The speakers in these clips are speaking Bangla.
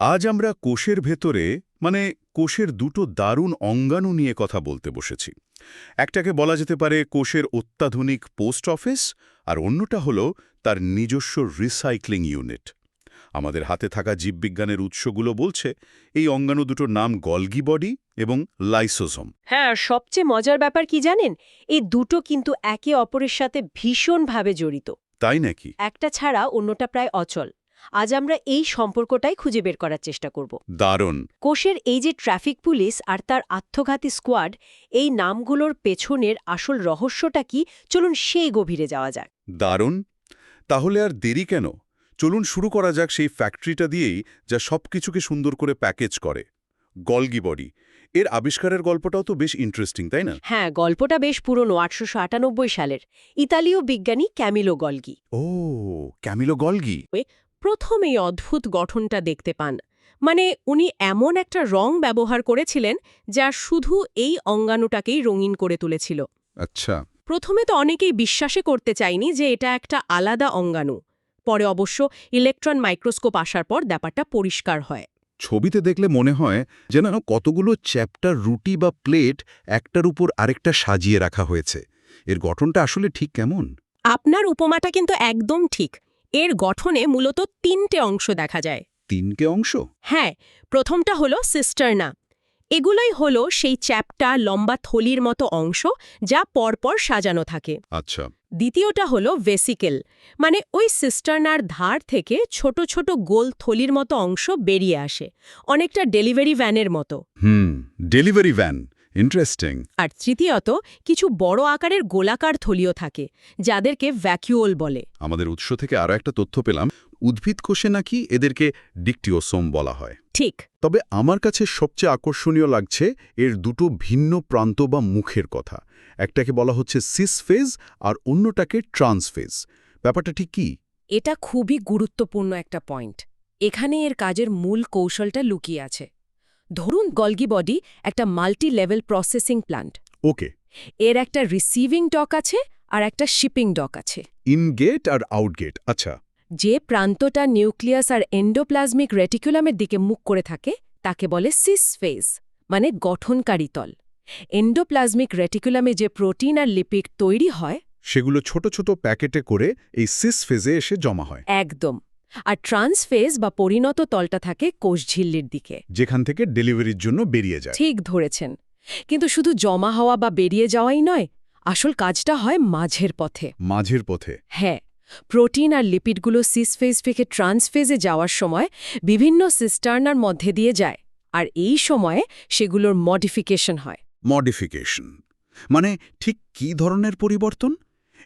আজ আমরা কোষের ভেতরে মানে কোষের দুটো দারুণ অঙ্গাণু নিয়ে কথা বলতে বসেছি। একটাকে বলা যেতে পারে কোষের অত্যাধুনিক পোস্ট অফিস আর অন্যটা হলো তার নিজস্ব রিসাইক্লিং ইউনিট। আমাদের হাতে থাকা জীববিজ্ঞানের উৎসগুলো বলছে এই অঙ্গাণু দুটোর নাম গলগি বডি এবং লাইসোজোম। হ্যাঁ সবচেয়ে মজার ব্যাপার কি জানেন? এই দুটো কিন্তু একে অপরের সাথে ভীষণভাবে জড়িত। তাই নাকি? একটা ছাড়া অন্যটা প্রায় অচল। আজ আমরা এই সম্পর্কটাই খুঁজে বের করার চেষ্টা করব। দারুণ। কোষের এই যে ট্রাফিক পুলিশ আর তার আত্মঘাতী স্কোয়াড এই নামগুলোর পেছনের আসল রহস্যটা কি? চলুন সেই গভীরে যাওয়া যাক। দারুণ। তাহলে আর দেরি কেন? চলুন শুরু করা যাক সেই ফ্যাক্টরিটা দিয়েই যা সব কিছুকে সুন্দর করে প্যাকেজ করে। Golgi body. এর আবিষ্কারের গল্পটাও তো বেশ ইন্টারেস্টিং তাই না? হ্যাঁ গল্পটা বেশ পুরনো আটশোশো আটানব্বই সালের। ইতালীয় বিজ্ঞানী ক্যামিলো গলগি। ও ক্যামিলো গলগি? প্রথম এই অদ্ভুত গঠনটা দেখতে পান। মানে উনি এমন একটা রং ব্যবহার করেছিলেন যা শুধু এই অঙ্গাণুটাকেই রঙিন করে তুলেছিল। আচ্ছা। প্রথমে তো অনেকেই বিশ্বাসে করতে চায়নি যে এটা একটা আলাদা অঙ্গাণু। পরে অবশ্য ইলেকট্রন মাইক্রোস্কোপ আসার পর ব্যাপারটা পরিষ্কার হয়। ছবিতে দেখলে মনে হয় যেন কতগুলো চ্যাপ্টার রুটি বা প্লেট একটার উপর আরেকটা সাজিয়ে রাখা হয়েছে। এর গঠনটা আসলে ঠিক কেমন? আপনার উপমাটা কিন্তু একদম ঠিক। এর গঠনে মূলত তিনটে অংশ দেখা যায়। তিনটে অংশ? হ্যাঁ প্রথমটা হলো সিস্টারনা এগুলোই হলো সেই চ্যাপটা লম্বা থলির মতো অংশ যা পরপর সাজানো থাকে। আচ্ছা। দ্বিতীয়টা হলো ভেসিকেল মানে ওই সিস্টারনার ধার থেকে ছোট ছোট গোল থলির মতো অংশ বেরিয়ে আসে অনেকটা ডেলিভারি ভ্যানের মতো। হুম ডেলিভারি ভ্যান ইন্টারেস্টিং আর তৃতীয়ত কিছু বড় আকারের গোলাকার থলিও থাকে যাদেরকে ভ্যাকিউল বলে। আমাদের উৎস থেকে আরও একটা তথ্য পেলাম উদ্ভিদ কোষে নাকি এদেরকে ডিকটিওসোম বলা হয়। ঠিক। তবে আমার কাছে সবচেয়ে আকর্ষণীয় লাগছে এর দুটো ভিন্ন প্রান্ত বা মুখের কথা একটাকে বলা হচ্ছে সিস ফেজ আর অন্যটাকে ট্রান্সফেজ ব্যাপারটা ঠিক কি? এটা খুবই গুরুত্বপূর্ণ একটা পয়েন্ট এখানে এর কাজের মূল কৌশলটা লুকিয়ে আছে। ধরুন গলগি বডি একটা multi level processing plant okay. এর একটা রিসিভিং ডক আছে আর একটা শিপিং ডক আছে। ইনগেট আর আউটগেট আচ্ছা। যে প্রান্তটা নিউক্লিয়াস আর এন্ডোপ্লাজমিক রেটিকুলামের দিকে মুখ করে থাকে তাকে বলে সিস ফেজ মানে গঠনকারী তল। এন্ডোপ্লাজমিক রেটিকুলামে যে প্রোটিন আর লিপিড তৈরি হয় সেগুলো ছোট ছোট প্যাকেটে করে এই সিস ফেজে এসে জমা হয়। একদম। আর ট্রান্সফেজ বা পরিণত তলটা থাকে কোষঝিল্লির দিকে। যেখান থেকে ডেলিভারির জন্য বেরিয়ে যায়। ঠিক ধরেছেন। কিন্তু শুধু জমা হওয়া বা বেরিয়ে যাওয়াই নয় আসল কাজটা হয় মাঝের পথে। মাঝের পথে। হ্যাঁ প্রোটিন আর লিপিডগুলো সিসফেজ থেকে ট্রান্সফেজে যাওয়ার সময় বিভিন্ন সিস্টার্নার মধ্যে দিয়ে যায় আর এই সময়ে সেগুলোর মডিফিকেশন হয়। মডিফিকেশন। মানে ঠিক কি ধরনের পরিবর্তন?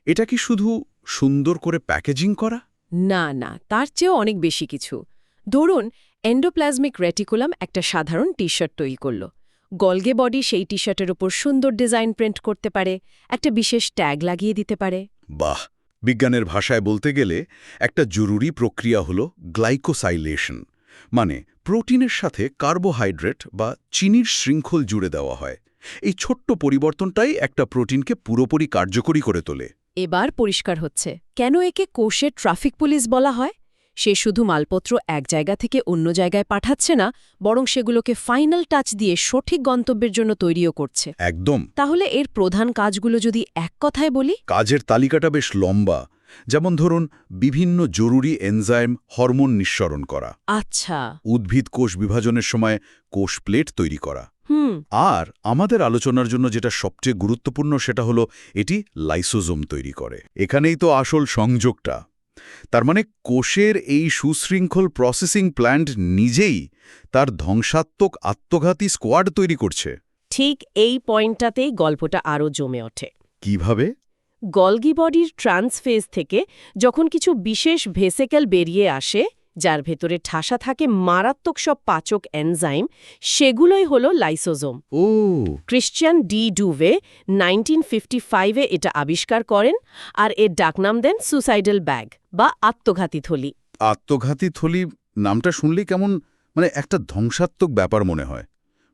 এটা কি শুধু সুন্দর করে প্যাকেজিং করা? না না, তার চেয়েও অনেক বেশি কিছু। ধরুন এন্ডোপ্লাজমিক রেটিকুলাম একটা সাধারণ টি শার্ট তৈরি করল। গলগে বডি সেই টি শার্টের উপর সুন্দর ডিজাইন প্রিন্ট করতে পারে, একটা বিশেষ ট্যাগ লাগিয়ে দিতে পারে। বাহ! বিজ্ঞানের ভাষায় বলতে গেলে একটা জরুরি প্রক্রিয়া হল গ্লাইকোসাইলেশন মানে প্রোটিনের সাথে কার্বোহাইড্রেট বা চিনির শৃঙ্খল জুড়ে দেওয়া হয়। এই ছোট্ট পরিবর্তনটাই একটা প্রোটিনকে পুরোপুরি কার্যকরী করে তোলে। এবার পরিষ্কার হচ্ছে। কেন একে কোষের ট্রাফিক পুলিশ বলা হয়? সে শুধু মালপত্র এক জায়গা থেকে অন্য জায়গায় পাঠাচ্ছে না বরং সেগুলোকে ফাইনাল টাচ দিয়ে সঠিক গন্তব্যের জন্য তৈরিও করছে। একদম। তাহলে এর প্রধান কাজগুলো যদি এক কথায় বলি? কাজের তালিকাটা বেশ লম্বা। যেমন ধরুন বিভিন্ন জরুরি এনজাইম হরমোন নিঃসরণ করা। আচ্ছা। উদ্ভিদ কোষ বিভাজনের সময় কোষ প্লেট তৈরি করা। হুম। আর আমাদের আলোচনার জন্য যেটা সবচেয়ে গুরুত্বপূর্ণ সেটা হলো এটি লাইসোজোম তৈরি করে। এখানেই তো আসল সংযোগটা। তার মানে কোষের এই সুশৃঙ্খল প্রসেসিং প্ল্যান্ট নিজেই তার ধ্বংসাত্মক আত্মঘাতী স্কোয়াড তৈরি করছে। ঠিক এই পয়েন্টটাতেই গল্পটা আরও জমে ওঠে। কীভাবে? গলগি বডির ট্রান্সফেজ থেকে যখন কিছু বিশেষ ভেসেকেল বেরিয়ে আসে যার ভেতরে ঠাসা থাকে মারাত্মক সব পাচক এনজাইম সেগুলোই হলো লাইসোজোম। ও। Christian de Duve nineteen fifty এটা আবিষ্কার করেন আর এর ডাকনাম দেন সুসাইডাল ব্যাগ বা আত্মঘাতী থলি। আত্মঘাতী থলি নামটা শুনলেই কেমন মানে একটা ধ্বংসাত্মক ব্যাপার মনে হয়।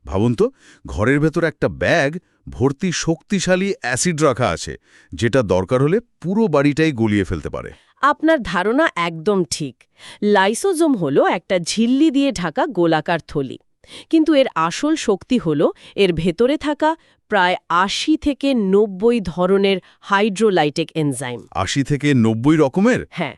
ভাবুন তো ঘরের ভেতর একটা ব্যাগ ভর্তি শক্তিশালী অ্যাসিড রাখা আছে যেটা দরকার হলে পুরো বাড়িটাই গলিয়ে ফেলতে পারে। আপনার ধারণা একদম ঠিক। লাইসোজোম হলো একটা ঝিল্লি দিয়ে ঢাকা গোলাকার থলি। কিন্তু এর আসল শক্তি হল এর ভেতরে থাকা প্রায় আশি থেকে নব্বই ধরনের হাইড্রোলাইটিক এনজাইম। আশি থেকে নব্বই রকমের? হ্যাঁ।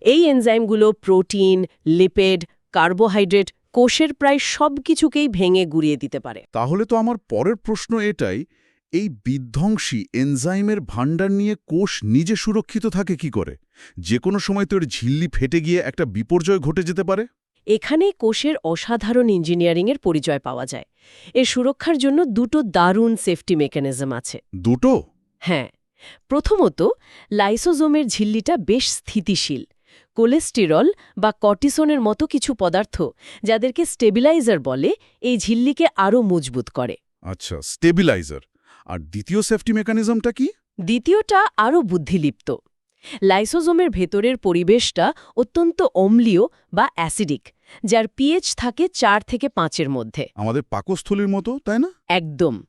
এই এনজাইমগুলো প্রোটিন লিপিড কার্বোহাইড্রেট কোষের প্রায় সব কিছুকেই ভেঙে গুড়িয়ে দিতে পারে। তাহলে তো আমার পরের প্রশ্ন এটাই এই বিধ্বংসী এনজাইমের ভাণ্ডার নিয়ে কোষ নিজে সুরক্ষিত থাকে কি করে? যে কোনো সময় তো এর ঝিল্লি ফেটে গিয়ে একটা বিপর্যয় ঘটে যেতে পারে? এখানেই কোষের অসাধারণ ইঞ্জিনিয়ারিংয়ের পরিচয় পাওয়া যায়। এর সুরক্ষার জন্য দুটো দারুণ সেফটি মেকানিজম আছে। দুটো? হ্যাঁ। প্রথমত লাইসোজোমের ঝিল্লিটা বেশ স্থিতিশীল। কোলেস্টেরল বা কটিসনের মতো কিছু পদার্থ যাদেরকে স্টেবিলাইজার বলে এই ঝিল্লিকে আরও মজবুত করে। আচ্ছা স্টেবিলাইজার। আর দ্বিতীয় সেফটি মেকানিজমটা কি? দ্বিতীয়টা আরও বুদ্ধিলিপ্ত। লাইসোজোমের ভেতরের পরিবেশটা অত্যন্ত অম্লীয় বা অ্যাসিডিক যার পিএইচ থাকে চার থেকে পাঁচের মধ্যে। আমাদের পাকস্থলীর মতো তাই না? একদম।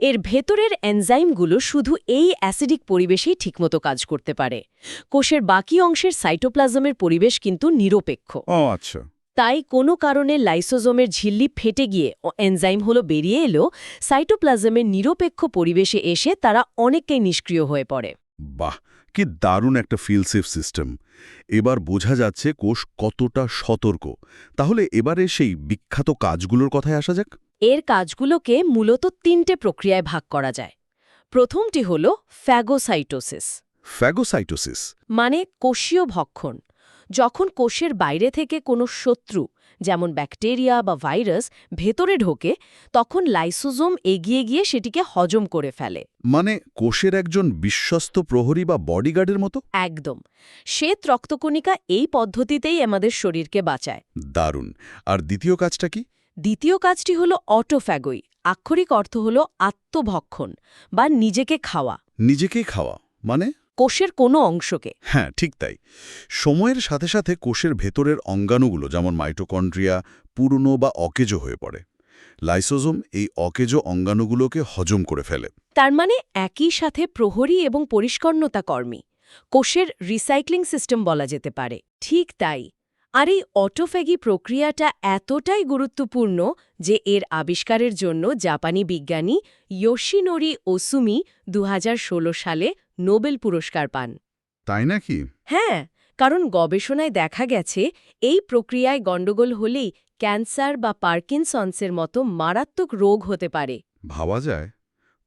এর ভেতরের এনজাইমগুলো শুধু এই অ্যাসিডিক পরিবেশেই ঠিকমতো কাজ করতে পারে। কোষের বাকি অংশের সাইটোপ্লাজমের পরিবেশ কিন্তু নিরপেক্ষ। ও আচ্ছা। তাই কোনো কারণে লাইসোজোমের ঝিল্লি ফেটে গিয়ে এনজাইম হলো বেরিয়ে এলো সাইটোপ্লাজমের নিরপেক্ষ পরিবেশে এসে তারা অনেককেই নিষ্ক্রিয় হয়ে পড়ে। বাহ কি দারুণ একটা ফিলসেফ সিস্টেম এবার বোঝা যাচ্ছে কোষ কতটা সতর্ক। তাহলে এবারে সেই বিখ্যাত কাজগুলোর কথায় আসা যাক। এর কাজগুলোকে মূলত তিনটে প্রক্রিয়ায় ভাগ করা যায়। প্রথমটি হল ফ্যাগোসাইটোসিস। ফ্যাগোসাইটোসিস। মানে কোষীয় ভক্ষণ। যখন কোষের বাইরে থেকে কোনো শত্রু যেমন ব্যাকটেরিয়া বা ভাইরাস ভেতরে ঢোকে তখন লাইসোজোম এগিয়ে গিয়ে সেটিকে হজম করে ফেলে। মানে কোষের একজন বিশ্বস্ত প্রহরী বা বডিগার্ডের মতো? একদম। শ্বেত রক্তকণিকা এই পদ্ধতিতেই আমাদের শরীরকে বাঁচায়। দারুণ। আর দ্বিতীয় কাজটা কি? দ্বিতীয় কাজটি হল অটোফ্যাগই আক্ষরিক অর্থ হল আত্মভক্ষণ বা নিজেকে খাওয়া। নিজেকেই খাওয়া মানে? কোষের কোনো অংশকে। হ্যাঁ ঠিক তাই। সময়ের সাথে সাথে কোষের ভেতরের অঙ্গাণুগুলো যেমন মাইটোকন্ড্রিয়া পুরনো বা অকেজো হয়ে পড়ে। লাইসোজোম এই অকেজো অঙ্গাণুগুলোকে হজম করে ফেলে। তার মানে একই সাথে প্রহরী এবং পরিষ্কর্ণতা কর্মী কোষের রিসাইক্লিং সিস্টেম বলা যেতে পারে। ঠিক তাই। আর এই অটোফ্যাগি প্রক্রিয়াটা এতটাই গুরুত্বপূর্ণ যে এর আবিষ্কারের জন্য জাপানি বিজ্ঞানী ইয়োশিনোরি ওসুমি দু হাজার ষোলো সালে নোবেল পুরস্কার পান। তাই নাকি? হ্যাঁ কারণ গবেষণায় দেখা গেছে এই প্রক্রিয়ায় গণ্ডগোল হলেই ক্যান্সার বা পার্কিনসন্সের মতো মারাত্মক রোগ হতে পারে। ভাবা যায়।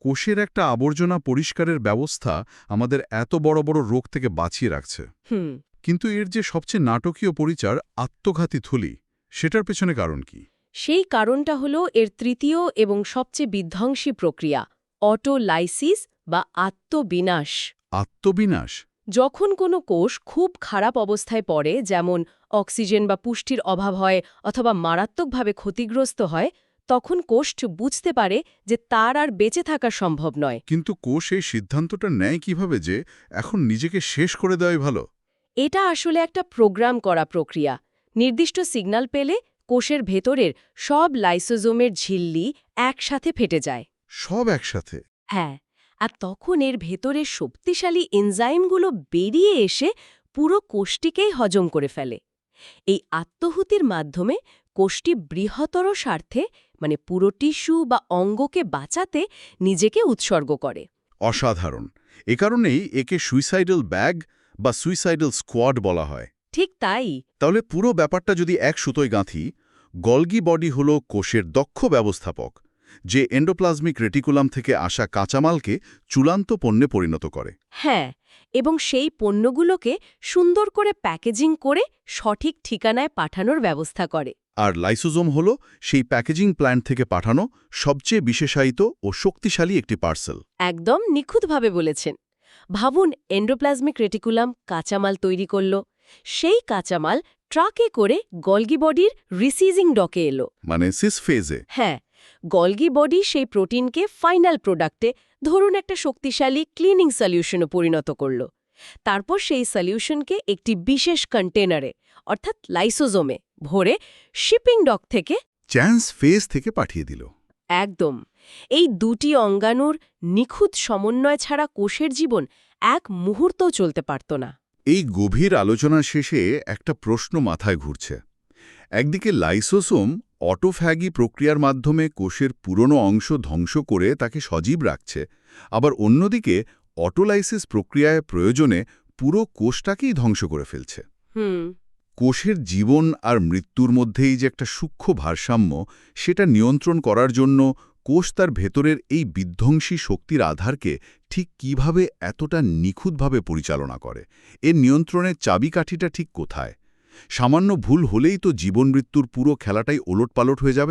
কোষের একটা আবর্জনা পরিষ্কারের ব্যবস্থা আমাদের এত বড় বড় রোগ থেকে বাঁচিয়ে রাখছে। হুম। কিন্তু এর যে সবচেয়ে নাটকীয় পরিচার আত্মঘাতী থলি সেটার পেছনে কারণ কি? সেই কারণটা হল এর তৃতীয় এবং সবচেয়ে বিধ্বংসী প্রক্রিয়া অটোলাইসিস বা আত্মবিনাশ। আত্মবিনাশ? যখন কোনো কোষ খুব খারাপ অবস্থায় পড়ে যেমন অক্সিজেন বা পুষ্টির অভাব হয় অথবা মারাত্মকভাবে ক্ষতিগ্রস্ত হয় তখন কোষ বুঝতে পারে যে তার আর বেঁচে থাকা সম্ভব নয়। কিন্তু কোষ এই সিদ্ধান্তটা নেয় কীভাবে যে এখন নিজেকে শেষ করে দেওয়াই ভালো? এটা আসলে একটা প্রোগ্রাম করা প্রক্রিয়া। নির্দিষ্ট সিগন্যাল পেলে কোষের ভেতরের সব লাইসোজোমের ঝিল্লি একসাথে ফেটে যায়। সব একসাথে? হ্যাঁ আর তখন এর ভেতরে শক্তিশালী এনজাইমগুলো বেরিয়ে এসে পুরো কোষটিকেই হজম করে ফেলে। এই আত্মহুতির মাধ্যমে কোষটি বৃহত্তর স্বার্থে মানে পুরো টিস্যু বা অঙ্গকে বাঁচাতে নিজেকে উৎসর্গ করে। অসাধারণ। এ কারণেই একে সুইসাইডাল ব্যাগ বা সুইসাইডাল স্কোয়াড বলা হয়। ঠিক তাই। তাহলে পুরো ব্যাপারটা যদি এক সুতোয় গাঁথি গলগি বডি হল কোষের দক্ষ ব্যবস্থাপক যে এন্ডোপ্লাজমিক রেটিকুলাম থেকে আসা কাঁচামালকে চূড়ান্ত পণ্যে পরিণত করে। হ্যাঁ এবং সেই পণ্যগুলোকে সুন্দর করে প্যাকেজিং করে সঠিক ঠিকানায় পাঠানোর ব্যবস্থা করে। আর লাইসোজোম হল সেই প্যাকেজিং প্ল্যান্ট থেকে পাঠানো সবচেয়ে বিশেষায়িত ও শক্তিশালী একটি পার্সেল। একদম নিখুঁতভাবে বলেছেন। ভাবুন এন্ডোপ্লাজমিক রেটিকুলাম কাঁচামাল তৈরি করল। সেই কাঁচামাল ট্রাকে করে গলগি বডির রিসিজিং ডকে এলো। মানে সিস ফেজে। হ্যাঁ গলগি বডি সেই প্রোটিনকে ফাইনাল প্রোডাক্টে ধরুন একটা শক্তিশালী ক্লিনিং সলিউশনে পরিণত করল। তারপর সেই সলিউশনকে একটি বিশেষ কন্টেনারে অর্থাৎ লাইসোজোমে ভরে শিপিং ডক থেকে চ্যান্স ফেজ থেকে পাঠিয়ে দিল। একদম। এই দুটি অঙ্গাণুর নিখুঁত সমন্বয় ছাড়া কোষের জীবন এক মুহূর্তও চলতে পারত না। এই গভীর আলোচনা শেষে একটা প্রশ্ন মাথায় ঘুরছে। একদিকে লাইসোসোম অটোফ্যাগি প্রক্রিয়ার মাধ্যমে কোষের পুরনো অংশ ধ্বংস করে তাকে সজীব রাখছে আবার অন্যদিকে অটোলাইসিস প্রক্রিয়ায় প্রয়োজনে পুরো কোষটাকেই ধ্বংস করে ফেলছে। কোষের জীবন আর মৃত্যুর মধ্যেই যে একটা সূক্ষ্ম ভারসাম্য সেটা নিয়ন্ত্রণ করার জন্য কোষ তার ভেতরের এই বিধ্বংসী শক্তির আধারকে ঠিক কীভাবে এতটা নিখুঁতভাবে পরিচালনা করে? এর নিয়ন্ত্রণের চাবিকাঠিটা ঠিক কোথায়? সামান্য ভুল হলেই তো জীবন মৃত্যুর পুরো খেলাটাই ওলটপালট হয়ে যাবে।